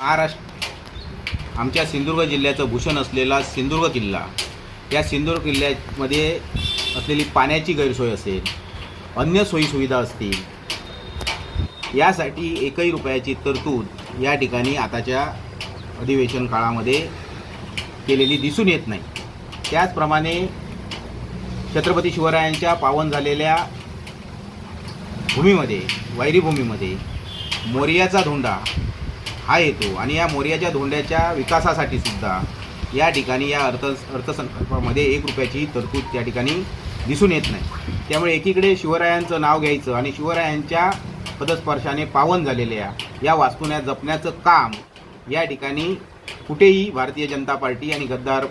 महाराष्ट्र आमच्या सिंधुदुर्ग जिल्ह्याचं भूषण असलेला सिंधुदुर्ग किल्ला. या सिंधुदुर्ग किल्ल्यामध्ये असलेली पाण्याची गैरसोय असेल अन्य सोयीसुविधा असतील यासाठी एकही रुपयाची तरतूद या ठिकाणी आताच्या अधिवेशन काळामध्ये केलेली दिसून येत नाही. त्याचप्रमाणे छत्रपती शिवरायांच्या पावन झालेल्या भूमीमध्ये वायरी भूमीमध्ये मोर्याचा धोंडा हा येतो. आणि या मोर्याच्या धोंड्याच्या विकासासाठी सुद्धा या ठिकाणी या अर्थ अर्थसंकल्पामध्ये एक रुपयाची तरतूद त्या ठिकाणी दिसून येत नाही. त्यामुळे एकीकडे शिवरायांचं नाव घ्यायचं आणि शिवरायांच्या पदस्पर्शाने पावन झालेल्या या वास्तूण्या जपण्याचं काम या ठिकाणी कुठेही भारतीय जनता पार्टी आणि गद्दार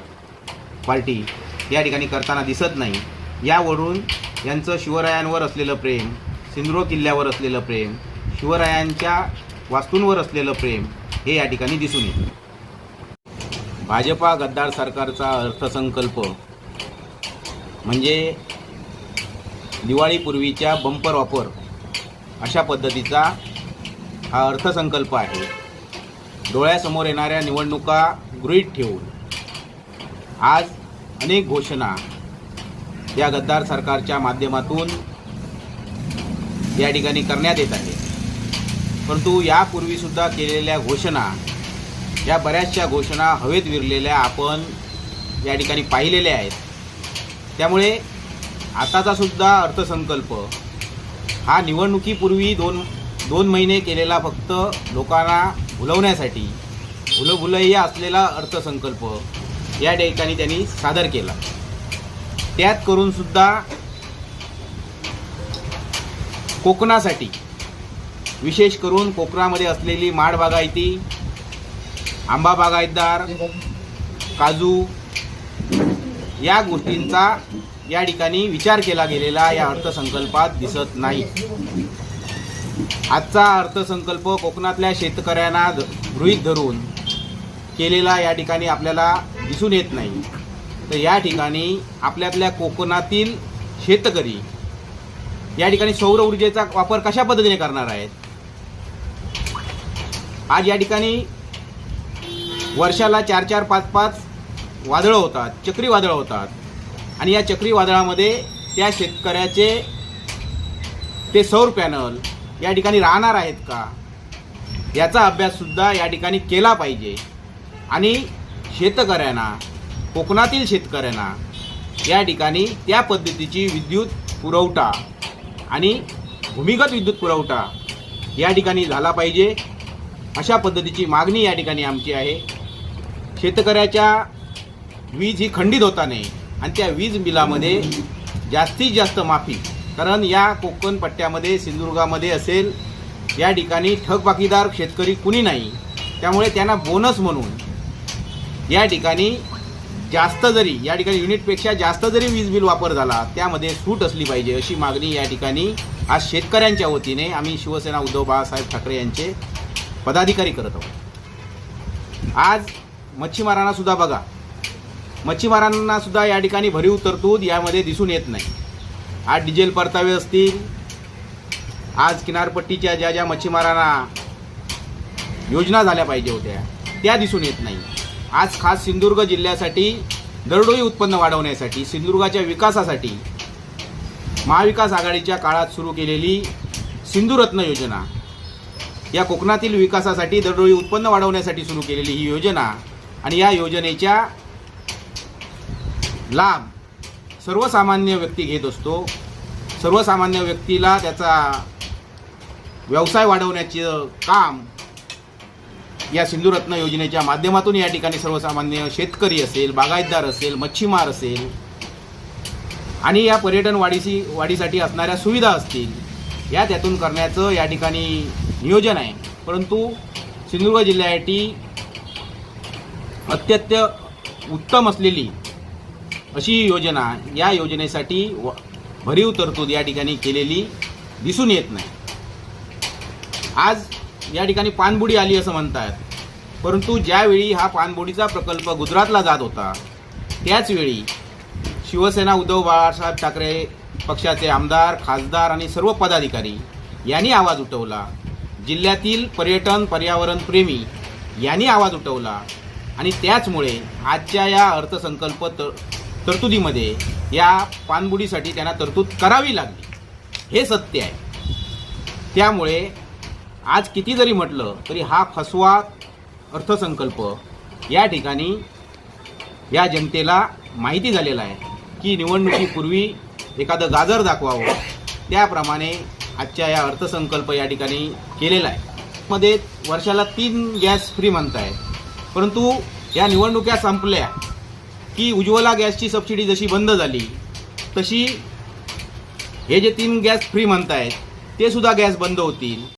पार्टी या ठिकाणी करताना दिसत नाही. यावरून यांचं शिवरायांवर असलेलं प्रेम सिंद्रो किल्ल्यावर असलेलं प्रेम शिवरायांच्या वास्तूंवर असलेलं प्रेम हे या ठिकाणी दिसून येते. भाजपा गद्दार सरकारचा अर्थसंकल्प म्हणजे दिवाळीपूर्वीच्या बंपर ऑफर अशा पद्धतीचा हा अर्थसंकल्प आहे. डोळ्यासमोर येणाऱ्या निवडणुका गृहीत ठेवून आज अनेक घोषणा या गद्दार सरकारच्या माध्यमातून या ठिकाणी करण्यात येत आहे परंतु यापूर्वीसुद्धा केलेल्या घोषणा या बऱ्याचशा घोषणा हवेत विरलेल्या आपण या ठिकाणी पाहिलेल्या आहेत. त्यामुळे आताचा सुद्धा अर्थसंकल्प हा निवडणुकीपूर्वी दोन दोन महिने केलेला फक्त लोकांना भुलवण्यासाठी भुलभुलैया असलेला अर्थसंकल्प या ठिकाणी त्यांनी सादर केला. त्यात करूनसुद्धा कोकणासाठी विशेष करून कोकणामध्ये असलेली माड बागायती आंबा बागायतदार काजू या गोष्टींचा या ठिकाणी विचार केला गेलेला या अर्थसंकल्पात दिसत नाही. आजचा अर्थसंकल्प कोकणातल्या शेतकऱ्यांना ध- गृहीत धरून केलेला या ठिकाणी आपल्याला दिसून येत नाही. तर या ठिकाणी आपल्यातल्या कोकणातील शेतकरी या ठिकाणी सौर ऊर्जेचा वापर कशा पद्धतीने करणार आहेत? आज या ठिकाणी वर्षाला चार चार पाच पाच वादळं होतात चक्रीवादळं होतात. आणि या चक्रीवादळामध्ये त्या शेतकऱ्याचे ते सौर पॅनल या ठिकाणी राहणार आहेत का? याचा अभ्याससुद्धा या ठिकाणी केला पाहिजे. आणि शेतकऱ्यांना कोकणातील शेतकऱ्यांना या ठिकाणी त्या पद्धतीची विद्युत पुरवठा आणि भूमिगत विद्युत पुरवठा या ठिकाणी झाला पाहिजे. अशा पद्धतीची मागणी या ठिकाणी आमची आहे. शेतकऱ्याच्या वीज ही खंडित होता नाही आणि त्या वीज बिलामध्ये जास्तीत जास्त माफी. कारण या कोकण पट्ट्यामध्ये सिंधुदुर्गामध्ये असेल या ठिकाणी ठगबाकीदार शेतकरी कुणी नाही. त्यामुळे त्यांना बोनस म्हणून या ठिकाणी जास्त जरी या ठिकाणी युनिटपेक्षा जास्त जरी वीज बिल वापर झाला त्यामध्ये सूट असली पाहिजे अशी मागणी या ठिकाणी आज शेतकऱ्यांच्या वतीने आम्ही शिवसेना उद्धव बाळासाहेब ठाकरे यांचे पदाधिकारी करत आहोत. आज मच्छीमारांना सुद्धा बघा. मच्छीमारांना सुद्धा या ठिकाणी भरीव तरतूद यामध्ये दिसून येत नाही. आज डिझेल परतावे असतील. आज किनारपट्टीच्या ज्या ज्या मच्छीमारांना योजना झाल्या पाहिजे होत्या त्या दिसून येत नाही. आज खास सिंधुदुर्ग जिल्ह्यासाठी दरडोई उत्पन्न वाढवण्यासाठी सिंधुदुर्गाच्या विकासासाठी महाविकास आघाडीच्या काळात सुरू केलेली सिंधुरत्न योजना या कोकणातील विकासासाठी दरडोळी उत्पन्न वाढवण्यासाठी सुरू केलेली ही योजना आणि या योजनेच्या लाभ सर्वसामान्य व्यक्ती घेत असतो. सर्वसामान्य व्यक्तीला त्याचा व्यवसाय वाढवण्याचं काम या सिंधुरत्न योजनेच्या माध्यमातून या ठिकाणी सर्वसामान्य शेतकरी असेल बागायतदार असेल मच्छीमार असेल आणि या पर्यटन वाढीशी वाढीसाठी असणाऱ्या सुविधा असतील या त्यातून करण्याचं या ठिकाणी नियोजन आहे. परंतु सिंधुदुर्ग जिल्ह्यासाठी अत्यंत उत्तम असलेली अशी योजना या योजनेसाठी व- भरीव तरतूद या ठिकाणी केलेली दिसून येत नाही. आज या ठिकाणी पानबुडी आली असं म्हणतात. परंतु ज्यावेळी हा पानबुडीचा प्रकल्प गुजरातला जात होता त्याचवेळी शिवसेना उद्धव बाळासाहेब ठाकरे पक्षाचे आमदार खासदार आणि सर्व पदाधिकारी यांनी आवाज उठवला. जिल्ह्यातील पर्यटन पर्यावरण प्रेमी यांनी आवाज उठवला आणि त्याचमुळे आजच्या या अर्थसंकल्प तर तरतुदीमध्ये या पाणबुडीसाठी त्यांना तरतूद करावी लागली. हे सत्य आहे. त्यामुळे आज किती जरी म्हटलं तरी हा फसवा अर्थसंकल्प या ठिकाणी या जनतेला माहिती झालेला आहे की निवडणुकीपूर्वी एखादं गाजर दाखवावं त्याप्रमाणे आजच्या या अर्थसंकल्प या ठिकाणी केलेला आहे. मध्ये वर्षाला तीन गॅस फ्री म्हणताय. परंतु या निवडणुक्या संपल्या की उज्ज्वला गॅसची सबसिडी जशी बंद झाली तशी हे जे तीन गॅस फ्री म्हणतायत ते सुद्धा गॅस बंद होतील.